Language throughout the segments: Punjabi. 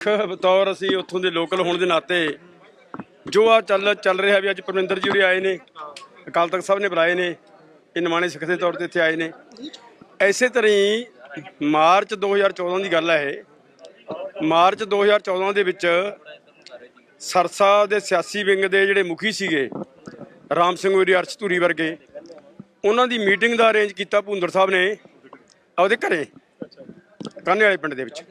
ਸਿੱਖ ਬਤੌਰ ਅਸੀਂ ਉੱਥੋਂ ਦੇ ਲੋਕਲ ਹੋਣ ਦੇ ਨਾਤੇ ਜੋ ਆ ਚੱਲ ਚੱਲ ਰਿਹਾ ਵੀ ਅੱਜ ਪਰਮਿੰਦਰ ਜੀ ਉਰੇ ਆਏ ਨੇ, ਅਕਾਲ ਤਖਤ ਸਾਹਿਬ ਨੇ ਬੁਲਾਏ ਨੇ, ਇਹ ਨਿਮਾਣੇ ਸਿੱਖ ਦੇ ਤੌਰ ਤੇ ਇੱਥੇ ਆਏ ਨੇ। ਐਸੇ ਤਰ੍ਹਾਂ ਹੀ ਮਾਰਚ 2014 ਦੀ ਗੱਲ ਹੈ ਇਹ। ਮਾਰਚ 2014 ਦੇ ਵਿੱਚ ਸਰਸਾ ਦੇ ਸਿਆਸੀ ਵਿੰਗ ਦੇ ਜਿਹੜੇ ਮੁਖੀ ਸੀਗੇ, ਰਾਮ ਸਿੰਘ ਉਰੀ ਅਰਸ਼ ਧੂਰੀ ਵਰਗੇ, ਉਹਨਾਂ ਦੀ ਮੀਟਿੰਗ ਦਾ ਅਰੇਂਜ ਕੀਤਾ ਭੁੰਦਰ ਸਾਹਿਬ ਨੇ ਆਪਦੇ ਘਰੇ ਕਾਨੇ ਵਾਲੇ ਪਿੰਡ ਦੇ ਵਿੱਚ।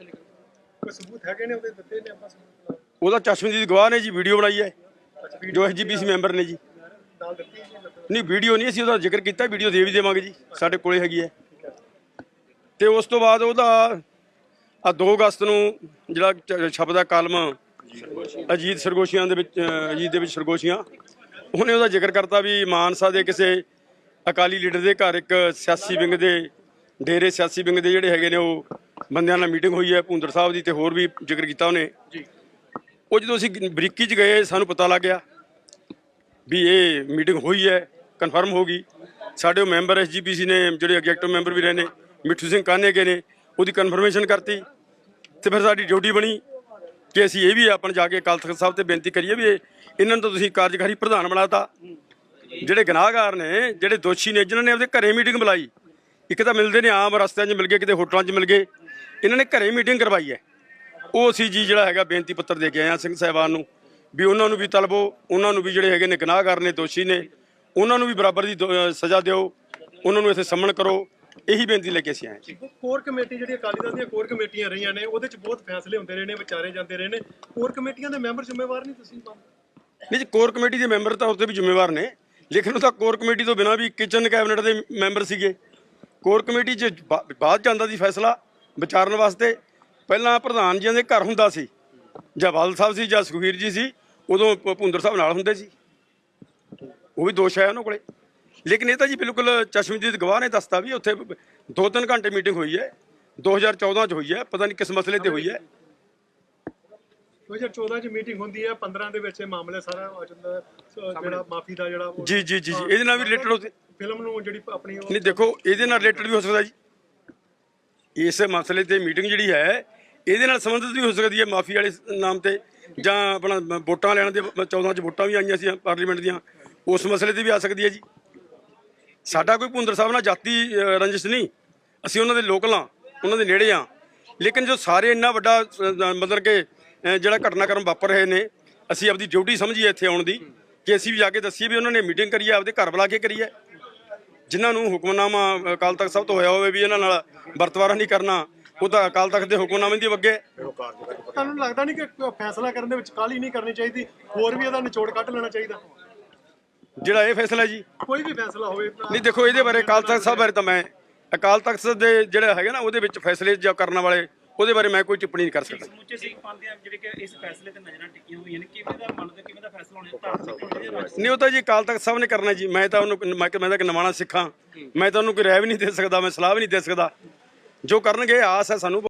ਕੋਈ ਸਬੂਤ ਹੈਗੇ ਨੇ ਉਹਦੇ ਦਿੱਤੇ ਨੇ ਆਪਾਂ ਸਬੂਤ ਉਹਦਾ ਚਸ਼ਮਦੀਦ ਗਵਾਹ ਨੇ ਜੀ ਵੀਡੀਓ ਬਣਾਈ ਹੈ। ਜੋ ਐਸਜੀਪੀਸੀ ਮੈਂਬਰ ਨੇ ਜੀ। ਨਾਲ ਦਿੱਤੀ ਜੀ ਨਹੀਂ ਵੀਡੀਓ ਨਹੀਂ ਅਸੀਂ ਉਹਦਾ ਜ਼ਿਕਰ ਕੀਤਾ ਵੀਡੀਓ ਦੇ ਵੀ ਦੇਵਾਂਗੇ ਜੀ ਸਾਡੇ ਕੋਲੇ ਹੈਗੀ ਹੈ। ਤੇ ਉਸ ਤੋਂ ਬਾਅਦ ਉਹਦਾ ਆ 2 ਅਗਸਤ ਨੂੰ ਜਿਹੜਾ ਛਪਦਾ ਕਾਲਮ ਅਜੀਤ ਸਰਗੋਸ਼ੀਆਂ ਦੇ ਵਿੱਚ ਅਜੀਤ ਦੇ ਵਿੱਚ ਸਰਗੋਸ਼ੀਆਂ ਉਹਨੇ ਉਹਦਾ ਜ਼ਿਕਰ ਕਰਤਾ ਵੀ ਮਾਨਸਾ ਦੇ ਕਿਸੇ ਅਕਾਲੀ ਲੀਡਰ ਦੇ ਘਰ ਇੱਕ ਸਿਆਸੀ ਵਿੰਗ ਦੇ ਡੇਰੇ ਸਿਆਸੀ ਵਿੰਗ ਦੇ ਜਿਹੜੇ ਹੈਗੇ ਨੇ ਉਹ ਬੰਦਿਆਂ ਨਾਲ ਮੀਟਿੰਗ ਹੋਈ ਹੈ ਭੁੰਦਰ ਸਾਹਿਬ ਦੀ ਤੇ ਹੋਰ ਵੀ ਜ਼ਿਕਰ ਕੀਤਾ ਉਹਨੇ। ਜੀ। ਉਹ ਜਦੋਂ ਅਸੀਂ ਬਰੀਕੀ 'ਚ ਗਏ ਸਾਨੂੰ ਪਤਾ ਲੱਗ ਗਿਆ ਵੀ ਇਹ ਮੀਟਿੰਗ ਹੋਈ ਹੈ ਕਨਫਰਮ ਹੋ ਗਈ। ਸਾਡੇ ਉਹ ਮੈਂਬਰ ਐਸਜੀਪੀਸੀ ਨੇ ਜਿਹੜੇ ਐਗਜ਼ੈਕਟਿਵ ਮੈਂਬਰ ਵੀ ਰਹੇ ਨੇ ਮਿੱਠੂ ਸਿੰਘ ਕਾਨੇ ਕੇ ਨੇ ਉਹਦੀ ਕਨਫਰਮੇਸ਼ਨ ਕਰਤੀ ਤੇ ਫਿਰ ਸਾਡੀ ਡਿਊਟੀ ਬਣੀ ਕਿ ਅਸੀਂ ਇਹ ਵੀ ਆਪਣ ਜਾ ਕੇ ਅਕਾਲ ਤਖਤ ਸਾਹਿਬ ਤੇ ਬੇਨਤੀ ਕਰੀਏ ਵੀ ਇਹ- ਇਹਨਾਂ ਨੂੰ ਤਾਂ ਤੁਸੀਂ ਕਾਰਜਕਾਰੀ ਪ੍ਰਧਾਨ ਬਣਾਤਾ। ਜਿਹੜੇ ਗੁਨਾਹਗਾਰ ਨੇ ਜਿਹੜੇ ਦੋਸ਼ੀ ਨੇ ਜਿਨ੍ਹਾਂ ਨੇ ਆਪਦੇ ਘਰੇ ਮੀਟਿੰਗ ਬੁਲਾਈ ਇੱਕ ਤਾਂ ਮਿਲਦੇ ਨੇ ਆਮ ਰਸਤਿਆਂ 'ਚ ਮਿਲ ਗਏ ਕਿਤੇ ਹੋਟਲਾਂ 'ਚ ਮਿਲ ਗਏ। ਇਹਨਾਂ ਨੇ ਘਰੇ ਮੀਟਿੰਗ ਕਰਵਾਈ ਹੈ। ਉਹ ਅਸੀਂ ਜੀ ਜਿਹੜਾ ਹੈਗਾ ਬੇਨਤੀ ਪੱਤਰ ਦੇ ਕੇ ਆਏ ਹਾਂ ਸਿੰਘ ਸਾਹਿਬਾਨ ਨੂੰ ਵੀ ਉਹਨਾਂ ਨੂੰ ਵੀ ਤਲਬੋ ਉਹਨਾਂ ਨੂੰ ਵੀ ਜਿਹੜੇ ਹੈਗੇ ਨੇ ਗੁਨਾਹਗਾਰ ਨੇ ਦੋਸ਼ੀ ਨੇ ਉਹਨਾਂ ਨੂੰ ਵੀ ਬਰਾਬਰ ਦੀ ਸਜ਼ਾ ਦਿਓ ਉਹਨਾਂ ਨੂੰ ਇੱਥੇ ਸੰਮਣ ਕਰੋ ਇਹੀ ਬੇਨਤੀ ਲੈ ਕੇ ਅਸੀਂ ਆਏ ਹਾਂ ਕੋਰ ਕਮੇਟੀ ਜਿਹੜੀ ਅਕਾਲੀ ਦਲ ਦੀਆਂ ਕੋਰ ਕਮੇਟੀਆਂ ਰਹੀਆਂ ਨੇ ਉਹਦੇ ਚ ਬਹੁਤ ਫੈਸਲੇ ਹੁੰਦੇ ਰਹੇ ਨੇ ਵਿਚਾਰੇ ਜਾਂਦੇ ਰਹੇ ਨੇ। ਕੋਰ ਕਮੇਟੀਆਂ ਦੇ ਮੈਂਬਰ ਜ਼ਿੰਮੇਵਾਰ ਨਹੀਂ ਤੁਸੀਂ ਨਹੀਂ ਜੀ ਕੋਰ ਕਮੇਟੀ ਦੇ ਮੈਂਬਰ ਤਾਂ ਉਹਦੇ ਵੀ ਜ਼ਿੰਮੇਵਾਰ ਨੇ ਲੇਕਿਨ ਉਹ ਤਾਂ ਕੋਰ ਕਮੇਟੀ ਤੋਂ ਬਿਨਾਂ ਵੀ ਕਿਚਨ ਕੈਬਨਿਟ ਦੇ ਮੈਂਬਰ ਸੀਗੇ। ਕੋਰ ਕਮੇਟੀ 'ਚ ਬਾਅਦ ਜਾਂਦਾ ਸੀ ਫੈਸਲਾ ਵਿਚਾਰਨ ਵਾਸਤੇ ਪਹਿਲਾਂ ਪ੍ਰਧਾਨ ਜੀਆਂ ਦੇ ਘਰ ਹੁੰਦਾ ਸੀ। ਜਾਂ ਬਾਦਲ ਸਾਹਿਬ ਸੀ ਜਾਂ ਸੁਖਵੀਰ ਜੀ ਸੀ ਉਦੋਂ ਭੁੰਦਰ ਸਾਹਿਬ ਨਾਲ ਹੁੰਦੇ ਸੀ। ਉਹ ਵੀ ਦੋਸ਼ ਹੈ ਉਹਨਾਂ ਕੋਲੇ। ਲੇਕਿਨ ਇਹ ਤਾਂ ਜੀ ਬਿਲਕੁਲ ਚਸ਼ਮਦੀਦ ਗਵਾਹ ਨੇ ਦੱਸਤਾ ਵੀ ਉੱਥੇ 2-3 ਘੰਟੇ ਮੀਟਿੰਗ ਹੋਈ ਹੈ। 2014 ਚ ਹੋਈ ਹੈ ਪਤਾ ਨਹੀਂ ਕਿਸ ਮਸਲੇ ਤੇ ਹੋਈ ਹੈ। 2014 ਚ ਮੀਟਿੰਗ ਹੁੰਦੀ ਹੈ 15 ਦੇ ਵਿੱਚ ਇਹ ਮਾਮਲਾ ਸਾਰਾ ਆ ਜਾਂਦਾ ਜਿਹੜਾ ਮਾਫੀ ਦਾ ਜਿਹੜਾ ਜੀ ਜੀ ਜੀ ਜੀ। ਇਹਦੇ ਨਾਲ ਵੀ ਰਿਲੇਟਡ ਫਿਲਮ ਨੂੰ ਜਿਹੜੀ ਆਪਣੀ ਨਹੀਂ ਦੇਖੋ ਇਹਦੇ ਨਾਲ ਰਿਲੇਟਡ ਵੀ ਹੋ ਸਕਦਾ ਜੀ। ਇਸ ਮਸਲੇ ਤੇ ਮੀਟਿੰਗ ਜਿਹੜੀ ਹੈ ਇਹਦੇ ਨਾਲ ਸੰਬੰਧਿਤ ਵੀ ਹੋ ਸਕਦੀ ਹੈ ਮਾਫੀ ਵਾਲੇ ਨਾਮ ਤੇ ਜਾਂ ਆਪਣਾ ਵੋਟਾਂ ਲੈਣ ਦੇ 14 ਚ ਵੋਟਾਂ ਵੀ ਆਈਆਂ ਸੀ ਪਾਰਲੀਮੈਂਟ ਦੀਆਂ ਉਸ ਮਸਲੇ ਤੇ ਵੀ ਆ ਸਕਦੀ ਹੈ ਜੀ। ਸਾਡਾ ਕੋਈ ਭੁੰਦਰ ਸਾਹਿਬ ਨਾਲ ਜਾਤੀ ਅ, ਰੰਜਿਸ਼ ਨਹੀਂ। ਅਸੀਂ ਉਹਨਾਂ ਦੇ ਲੋਕਲ ਹਾਂ ਉਹਨਾਂ ਦੇ ਨੇੜੇ ਹਾਂ। ਲੇਕਿਨ ਜੋ ਸਾਰੇ ਇੰਨਾ ਵੱਡਾ ਮਤਲਬ ਕਿ ਜਿਹੜਾ ਘਟਨਾਕ੍ਰਮ ਵਾਪਰ ਰਹੇ ਨੇ ਅਸੀਂ ਆਪਦੀ ਡਿਊਟੀ ਸਮਝੀਏ ਇੱਥੇ ਆਉਣ ਦੀ ਕਿ ਅਸੀਂ ਵੀ ਜਾ ਕੇ ਦੱਸੀਏ ਵੀ ਉਹਨਾਂ ਨੇ ਮੀਟਿੰਗ ਕਰੀ ਹੈ ਆਪਦੇ ਘਰ ਬੁਲਾ ਕੇ ਕਰੀ ਹੈ। ਜਿਨ੍ਹਾਂ ਨੂੰ ਹੁਕਮਨਾਮਾ ਅਕਾਲ ਤਖਤ ਸਾਹਿਬ ਤੋਂ ਹੋਇਆ ਹੋਵੇ ਵੀ ਇਹਨਾਂ ਨਾਲ ਵਰਤਵਾਰਾ ਨਹੀਂ ਕਰਨਾ ਉਹ ਤਾਂ ਅਕਾਲ ਤਖਤ ਦੇ ਹੁਕਮਨਾਮੇ ਦੀ ਅੱਗੇ। ਤੁਹਾਨੂੰ ਲੱਗਦਾ ਨਹੀਂ ਕਿ ਫੈਸਲਾ ਕਰਨ ਦੇ ਵਿੱਚ ਕਾਲੀ ਨਹੀਂ ਕਰਨੀ ਚਾਹੀਦੀ? ਹੋਰ ਵੀ ਇਹਦਾ ਨਿਚੋੜ ਕੱਢ ਲੈਣਾ ਚਾਹੀਦਾ। ਜਿਹੜਾ ਇਹ ਫੈਸਲਾ ਜੀ। ਕੋਈ ਵੀ ਫੈਸਲਾ ਹੋਵੇ ਨਹੀਂ ਦੇਖੋ ਇਹਦੇ ਬਾਰੇ ਅਕਾਲ ਤਖਤ ਸਾਹਿਬ ਬਾਰੇ ਤਾਂ ਮੈਂ ਅਕਾਲ ਤਖਤ ਦੇ ਜਿਹੜਾ ਹੈਗਾ ਨਾ ਉਹਦੇ ਵਿੱਚ ਫੈਸਲੇ ਜੋ ਕਰਨ ਵਾਲੇ ਉਹਦੇ ਬਾਰੇ ਮੈਂ ਕੋਈ ਟਿੱਪਣੀ ਨਹੀਂ ਕਰ ਸਕਦਾ। ਸਮੁੱਚੇ ਸਿੱਖ ਪੰਥ ਦੀਆਂ ਜਿਹੜੇ ਕਿ ਇਸ ਫੈਸਲੇ ਤੇ ਨਜ਼ਰਾਂ ਟਿਕੀਆਂ ਹੋਈਆਂ ਨੇ ਕਿਵੇਂ ਦਾ ਮੰਨਦੇ ਕਿਵੇਂ ਦਾ ਫੈਸਲਾ ਹੋਣਾ ਧਾਰਮਿਕ ਹੋਣਾ ਜਾਂ ਰਾਜਸੀ ਨਹੀਂ ਉਹ ਤਾਂ ਜੀ ਅਕਾਲ ਤਖਤ ਸਾਹਿਬ ਨੇ ਕਰਨਾ ਜੀ। ਮੈਂ ਤਾਂ ਉਹਨੂੰ ਮੈਂ ਤਾਂ ਇੱਕ ਨਵਾਣਾ ਸਿੱਖਾਂ ਮੈਂ ਤਾਂ ਉਹਨੂੰ ਕੋਈ ਰਾਏ ਵੀ ਨਹੀਂ ਦੇ ਸਕਦਾ ਮੈਂ ਸਲਾਹ ਵੀ ਨਹੀਂ ਦੇ ਸਕਦਾ। ਜੋ ਕਰਨਗੇ ਆਸ ਹੈ ਸਾਨੂੰ।